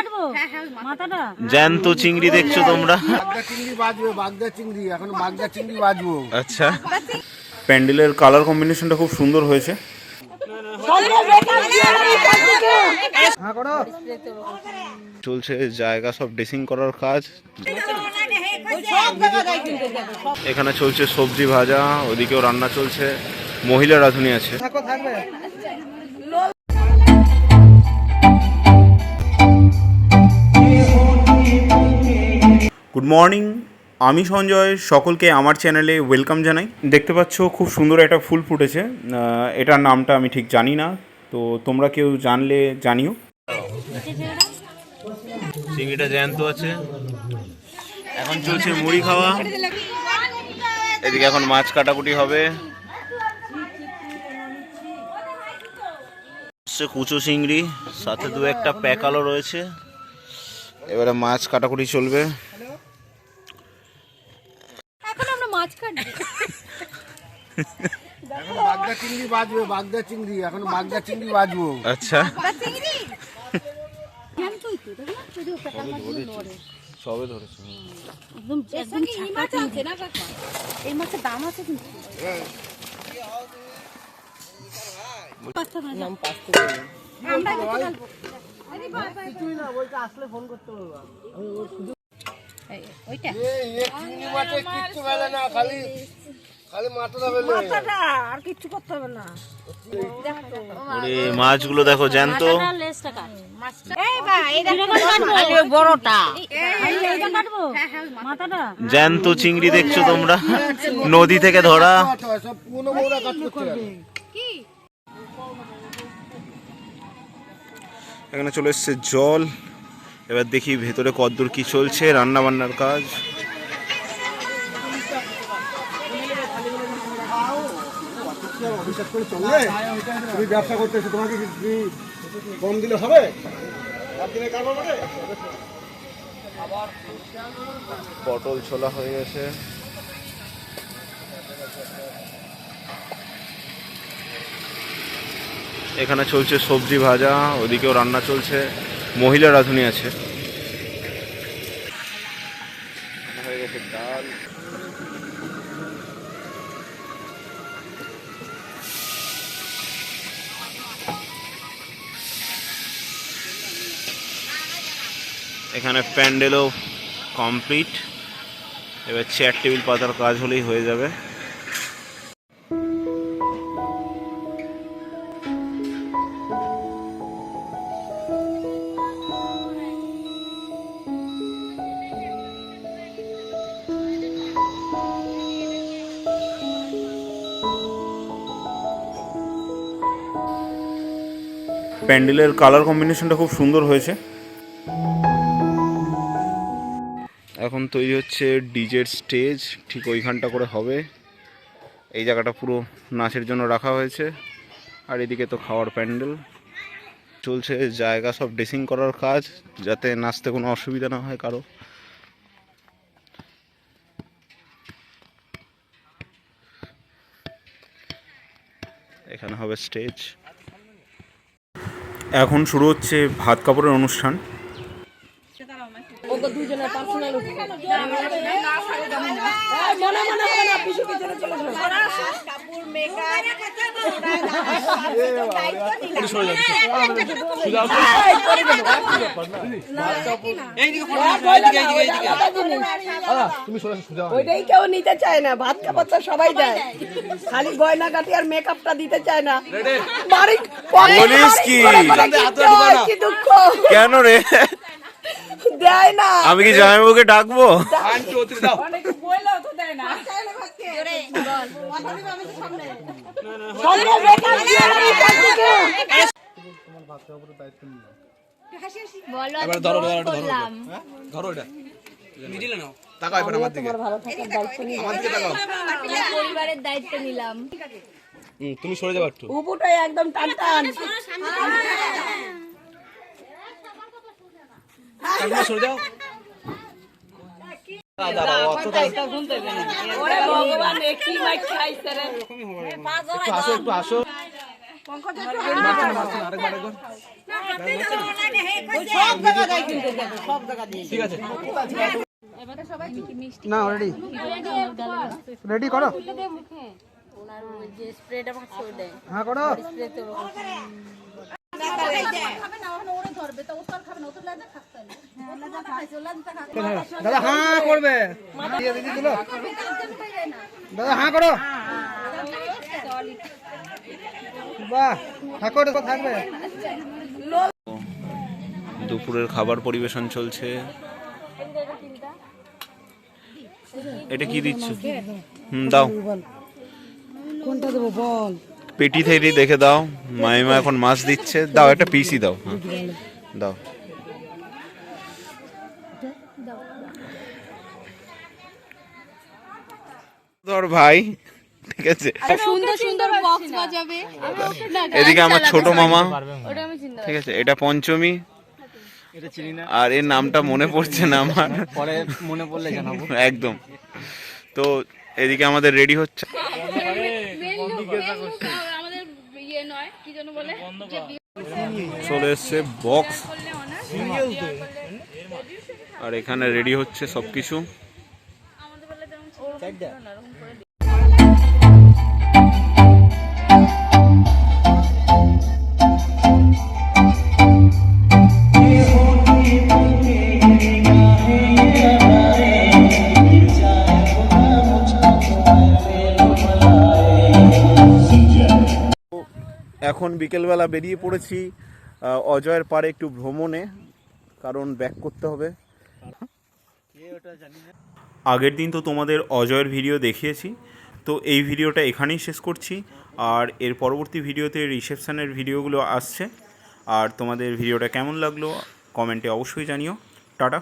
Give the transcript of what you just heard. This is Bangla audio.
কাটবো? মাথাটা? জ্যান্ত চিংড়ি দেখছ তোমরা? বাগদা চিংড়ি বাজবে বাগদা চিংড়ি এখন বাগদা চিংড়ি বাজবো। আচ্ছা। প্যান্ডেলের কালার কম্বিনেশনটা খুব সুন্দর হয়েছে। চলছে জায়গা সব ড্রেসিং করার কাজ। এখানে চলছে সবজি ভাজা ওদিকেও রান্না চলছে। মহিলা রাঁধুনি আছে। গুড মর্নিং আমি সঞ্জয়, সকলকে আমার চ্যানেলে ওয়েলকাম জানাই। দেখতে পাচ্ছ, খুব সুন্দর একটা ফুল ফুটেছে। এটার নামটা আমি ঠিক জানি না। তো তোমরা কেউ জানলে জানিও। চিংড়িটা জ্যান্ত আছে। এখন চলছে মুড়ি খাওয়া। এদিকে এখন মাছ কাটাকুটি হবে। কুচো চিংড়ি, সাথে দু একটা প্যাকালও রয়েছে। এবারে মাছ কাটাকুটি চলবে এখন আমরা মাছ কাটবো এখন বাগদা চিংড়ি বাজবে বাগদা চিংড়ি এখন বাগদা চিংড়ি বাজবো। আচ্ছা। জ্যান্তই তো দেখো না? শুধু পেটার মাছগুলো নড়ে। সবে ধরেছে একদম একদম ছাকা আছে না এই মাছের দাম আছে কিন্তু। আমরা কিছু ঢালবো। আরে বাবা, এই, ওইটা এই এ কিচ্ছু মেলে না খালি খালি মাথাটা মেলে। ওরে মাছগুলো দেখো জ্যান্ত। দেখো, জ্যান্ত চিংড়ি দেখছ তোমরা? নদী থেকে ধরা। এখানে চলে এসছে জল। এবার দেখি ভেতরে কদ্দূর কি চলছে রান্না বান্নার কাজ? পটল ছোলা হয়ে গেছে এখানে চলছে সবজি ভাজা, ওদিকেও রান্না চলছে মহিলা রাঁধুনি আছে। এখানে প্যান্ডেলও কমপ্লিট। এবার চেয়ার টেবিল পাতার কাজ হলেই হয়ে যাবে। প্যান্ডেলের কালার কম্বিনেশনটা খুব সুন্দর হয়েছে। এখন তৈরি হচ্ছে ডিজের স্টেজ ঠিক ওইখানটা করে হবে। এই জায়গাটা পুরো নাচের জন্য রাখা হয়েছে। আর এদিকে তো খাওয়ার প্যান্ডেল। চলছে জায়গা সব ড্রেসিং করার কাজ, যাতে নাচতে কোনো অসুবিধা না হয় কারও। এখানে হবে স্টেজ এখন শুরু হচ্ছে ভাত কাপড়ের অনুষ্ঠান। ওইটাই কেউ নিতে চায় না। ভাত খাবার তো সবাই দেয়। খালি গয়না কাটি আর মেকআপটা দিতে চায় না। বাড়ি কি? কি দুঃখ। কেন রে? দেয় না। আমি কি জামাইবাবুকে ডাকবো? সঙ্গে makeup দিয়ে না। এখান থেকে। বলো। ধরো সব জায়গা দিয়ে না রেডি রেডি করো হ্যাঁ করো। দাদা হ্যাঁ করবে। দাদা হ্যাঁ করো। বাহ ঠাকুর থাকবে। দুপুরের খাবার পরিবেশন চলছে। এটা কি দিচ্ছ? হুম দাও। কোনটা দেবো বল? পেটি থেকে দেখে দাও। মাইমা এখন মাছ দিচ্ছে। দাও একটা পিসি দাও। হ্যাঁ। দাও। ধর ভাই ঠিক আছে। সুন্দর সুন্দর বক্স বাজাবে। এদিকে আমার ছোট মামা। ঠিক আছে এটা পঞ্চমী। আর এর নামটা মনে পড়ছে না আমার। পরে মনে পড়লে জানাব। একদম। তো এদিকে আমাদের রেডি হচ্ছে। আমাদের ইয়ে নয় কি যেন বলে? চলে এসছে বক্স আর এখানে রেডি হচ্ছে সবকিছু। আমাদের এখন বিকেলবেলা বেরিয়ে পড়েছি অজয়ের পাড়ে একটু ভ্রমণে, কারণ ব্যাক করতে হবে। আগের দিন তো তোমাদের অজয়ের ভিডিও দেখিয়েছি, তো এই ভিডিওটা এখানেই শেষ করছি, আর এর পরবর্তী ভিডিওতে রিসেপশানের ভিডিওগুলো আসছে। আর তোমাদের ভিডিওটা কেমন লাগল কমেন্টে অবশ্যই জানিও। টাটা।